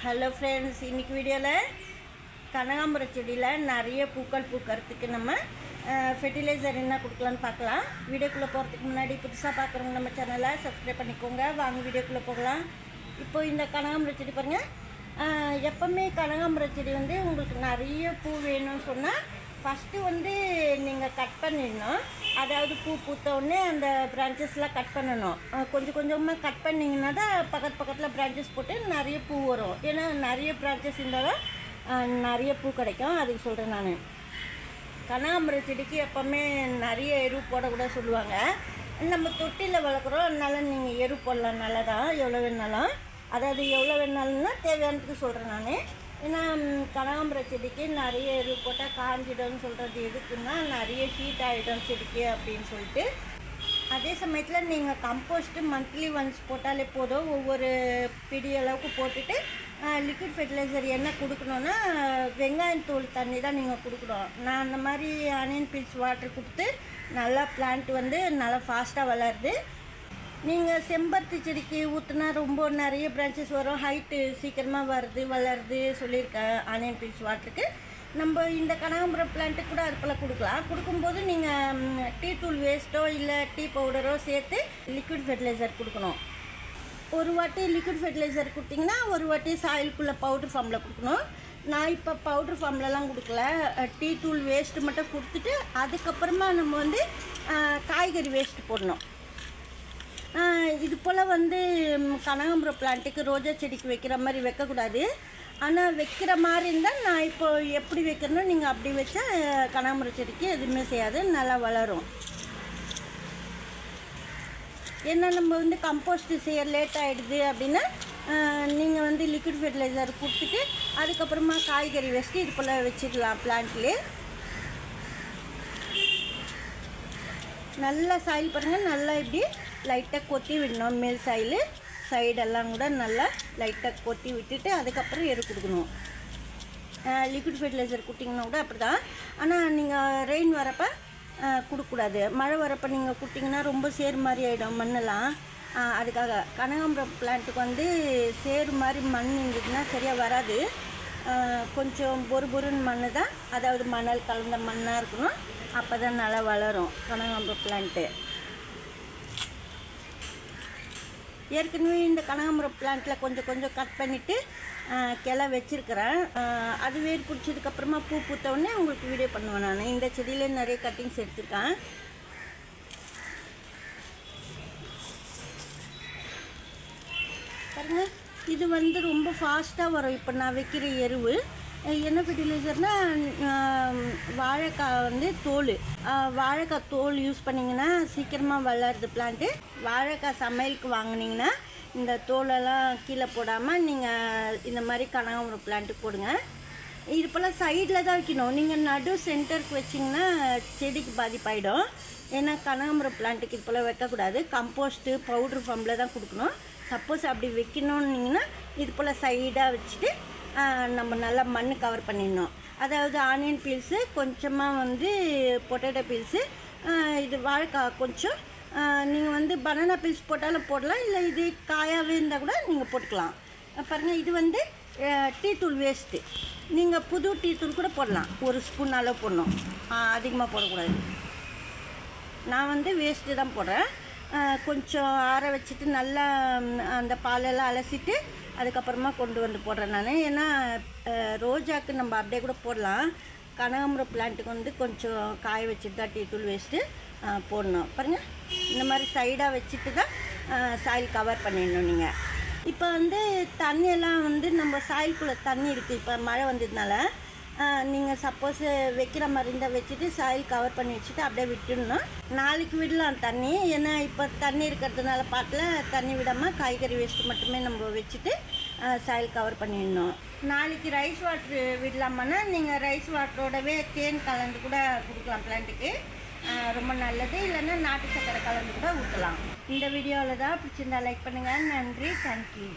Hello friends இன்றைக்கி வீடியோவில் கனகாம்பர செடியில் நிறைய பூக்கள் பூக்கறதுக்கு நம்ம ஃபெர்டிலைசர் என்ன கொடுக்கலான்னு பார்க்கலாம். வீடியோக்குள்ளே போகிறதுக்கு முன்னாடி புதுசாக பார்க்குறவங்க நம்ம சேனலை சப்ஸ்கிரைப் பண்ணிக்கோங்க. வாங்க வீடியோக்குள்ளே போகலாம். இப்போ இந்த கனகாம்பர செடி பாருங்கள் எப்போவுமே கனகாம்பர செடி வந்து உங்களுக்கு நிறைய பூ வேணும்னு சொன்னால் ஃபஸ்ட்டு வந்து நீங்கள் கட் பண்ணிடணும். அதாவது பூ பூத்த உடனே அந்த பிரான்ச்சஸ்லாம் கட் பண்ணணும். கொஞ்சம் கொஞ்சமாக கட் பண்ணிங்கன்னா தான் பக்கத்து பக்கத்தில் பிரான்ச்சஸ் போட்டு நிறைய பூ வரும். ஏன்னா நிறைய பிரான்ச்சஸ் இருந்தால் தான் நிறைய பூ கிடைக்கும். அதுக்கு சொல்கிறேன் நான். கனகாம்பரம் செடிக்கு எப்போவுமே நிறைய எரு போடக்கூடாது சொல்லுவாங்க. நம்ம தொட்டியில் வளர்க்குறோம். அதனால் நீங்கள் எரு போடலாம். நல்லதான் எவ்வளோ வேணாலும். அதாவது எவ்வளோ வேணாலும்னா தேவையானதுக்கு சொல்கிறேன் நான். ஏன்னா கனகாம்பரம் செடிக்கு நிறைய எரு போட்டால் காஞ்சிடும்னு சொல்கிறது எதுக்குன்னா நிறைய ஹீட் ஆகிடும் செடிக்கு அப்படின்னு சொல்லிட்டு. அதே சமயத்தில் நீங்கள் கம்போஸ்ட்டு மந்த்லி ஒன்ஸ் போட்டாலே போதும். ஒவ்வொரு பிடி அளவுக்கு போட்டுட்டு லிக்விட் ஃபெர்டிலைசர் என்ன கொடுக்கணுன்னா வெங்காயத்தூள் தண்ணி தான் நீங்கள் கொடுக்கணும். நான் அந்த மாதிரி அனியன் பீல்ஸ் வாட்டர் கொடுத்து நல்லா பிளான்ட் வந்து நல்லா ஃபாஸ்ட்டாக வளருது. நீங்கள் செம்பருத்தி செடிக்கு ஊற்றுனா ரொம்ப நிறைய பிரான்ச்சஸ் வரும். ஹைட்டு சீக்கிரமாக வருது வளருது சொல்லியிருக்கேன் ஆனியன் பீஸ் வாட்டருக்கு நம்ம இந்த கனகாம்பரம் பிளான்ட்டு கூட அது போல் கொடுக்கலாம். கொடுக்கும்போது நீங்கள் டீ தூள் வேஸ்ட்டோ இல்லை டீ பவுடரோ சேர்த்து லிக்விட் ஃபெர்டிலைசர் கொடுக்கணும். ஒரு வாட்டி லிக்விட் ஃபெர்டிலைசர் கொடுத்தீங்கன்னா ஒரு வாட்டி சாயிலுக்குள்ளே பவுட்ரு ஃபார்மில் கொடுக்கணும். நான் இப்போ பவுட்ரு ஃபார்ம்லலாம் கொடுக்கல. டீ தூள் வேஸ்ட்டு மட்டும் கொடுத்துட்டு அதுக்கப்புறமா நம்ம வந்து காய்கறி வேஸ்ட்டு போடணும். இது போல் வந்து கனகாம்பரம் பிளான்ட்டுக்கு ரோஜா செடிக்கு வைக்கிற மாதிரி வைக்கக்கூடாது. ஆனால் வைக்கிற மாதிரி இருந்தால் நான் இப்போ எப்படி வைக்கிறனோ நீங்கள் அப்படி வச்சா கனகாம்பரம் செடிக்கு எதுவுமே செய்யாது நல்லா வளரும். ஏன்னா நம்ம வந்து கம்போஸ்ட் செய்ய லேட் ஆகிடுது அப்படின்னா நீங்கள் வந்து லிக்விட் ஃபெர்டிலைசர் கொடுத்துட்டு அதுக்கப்புறமா காய்கறி வச்சுட்டு இது போல் வச்சுக்கலாம் பிளான்ட்லேயே நல்லா சாயில் பாருங்கள் நல்லா இப்படி லைட்டாக கொத்தி விடணும். மேல் சைடு சைடெல்லாம் கூட நல்லா லைட்டாக கொத்தி விட்டுட்டு அதுக்கப்புறம் எரு கொடுக்கணும். லிக்விட் ஃபெர்டிலைசர் கொடுத்தீங்கன்னா கூட அப்படி தான் ஆனால் நீங்கள் ரெயின் வரப்போ கொடுக்கூடாது கொடுக்கக்கூடாது. மழை வரப்போ நீங்கள் கொடுத்தீங்கன்னா ரொம்ப சேர் மாதிரி ஆகிடும் மண்ணெல்லாம். அதுக்காக. கனகாம்பரம் பிளான்ட்டுக்கு வந்து சேறு மாதிரி மண் இருந்ததுன்னா சரியாக வராது. கொஞ்சம் பொறு பொருன்னு மண் தான். அதாவது மணல் கலந்த மண்ணாக இருக்கணும். அப்போ தான் நல்லா வளரும் கனகாம்பரம் பிளான்ட்டு ஏற்கனவே இந்த கனகாம்பரம் பிளான்ட்டில் கொஞ்சம் கொஞ்சம் கட் பண்ணிவிட்டு கிளை வச்சுருக்கிறேன். அது வேர் பிடிச்சதுக்கப்புறமா பூ பூத்தவுடனே உங்களுக்கு வீடியோ பண்ணுவேன் நான். இந்த செடியிலே நிறைய கட்டிங்ஸ் எடுத்துருக்கேன். பாருங்கள் இது வந்து ரொம்ப ஃபாஸ்ட்டாக வரும். இப்போ நான் வைக்கிற எருவு. என்ன ஃபெர்டிலைசர்னால் வாழைக்காய் வந்து தோல். வாழைக்காய் தோல் யூஸ் பண்ணிங்கன்னா சீக்கிரமாக வளருது பிளான்ட்டு வாழைக்காய் சமையலுக்கு வாங்குனீங்கன்னா இந்த தோலெல்லாம் கீழே போடாமல் நீங்கள் இந்த மாதிரி கனகாம்பரம் பிளான்ட்டு போடுங்க. இது போல் சைடில் தான் வைக்கணும். நீங்கள் நடு சென்டருக்கு வச்சிங்கன்னா செடிக்கு பாதிப்பாயிடும். ஏன்னா கனகாம்பரம் பிளான்ட்டுக்கு இது போல் வைக்கக்கூடாது. கம்போஸ்ட்டு பவுட்ரு ஃபார்மில் தான் கொடுக்கணும். சப்போஸ் அப்படி வைக்கணுன்னிங்கன்னா இது போல் சைடாக வச்சுட்டு நம்ம நல்லா மண் கவர் பண்ணிடணும். அதாவது ஆனியன் பீல்ஸு கொஞ்சமாக வந்து பொட்டேட்டோ பீல்ஸு இது வாழைக்காய் கொஞ்சம். நீங்கள் வந்து பனானா பீல்ஸ் போட்டாலும் போடலாம் இல்லை இது காயாகவே இருந்தால் கூட நீங்கள் போட்டுக்கலாம். பாருங்கள் இது வந்து டீ தூள் வேஸ்ட்டு நீங்கள் புது டீ தூள் கூட போடலாம். ஒரு ஸ்பூன் அளவு போடணும். அதிகமாக போடக்கூடாது. நான் வந்து வேஸ்ட்டு தான் போடுறேன். கொஞ்சம் ஆற வச்சுட்டு நல்லா அந்த பாலெல்லாம் அலசிட்டு அதுக்கப்புறமா கொண்டு வந்து போடுறேன் நான். ஏன்னா ரோஜாக்கு நம்ம அப்படியே கூட போடலாம். கனகாம்பரம் பிளான்ட்டுக்கு வந்து கொஞ்சம் காய வச்சுட்டு தான் டீ தூள் வேஸ்ட்டு போடணும். பாருங்கள் இந்த மாதிரி சைடாக வச்சுட்டு தான் சாயில் கவர் பண்ணிடணும் நீங்கள் இப்போ வந்து தண்ணியெல்லாம் வந்து நம்ம சாயில்குள்ளே தண்ணி இருக்குது இப்போ மழை வந்ததுனால நீங்கள் சப்போஸ் வைக்கிற மாதிரி இருந்தால் வச்சுட்டு சாயில் கவர் பண்ணி வச்சுட்டு அப்படியே விட்டுடணும். நாளைக்கு விடலாம். தண்ணி ஏன்னா இப்போ தண்ணி இருக்கிறதுனால பாட்டில் தண்ணி விடாமல் காய்கறி வேஸ்ட்டு மட்டுமே நம்ம வச்சுட்டு சாயில் கவர் பண்ணிடணும். நாளைக்கு ரைஸ் வாட்ரு விடலாமான்னா நீங்கள் ரைஸ் வாட்டரோடவே தேன் கலந்து கூட கொடுக்கலாம் பிளான்ட்டுக்கு ரொம்ப நல்லது. இல்லைன்னா நாட்டு சக்கரை கலந்து கூட ஊற்றலாம் இந்த வீடியோவில் தான் பிடிச்சிருந்தா லைக் பண்ணுங்கள் நன்றி. தேங்க்யூ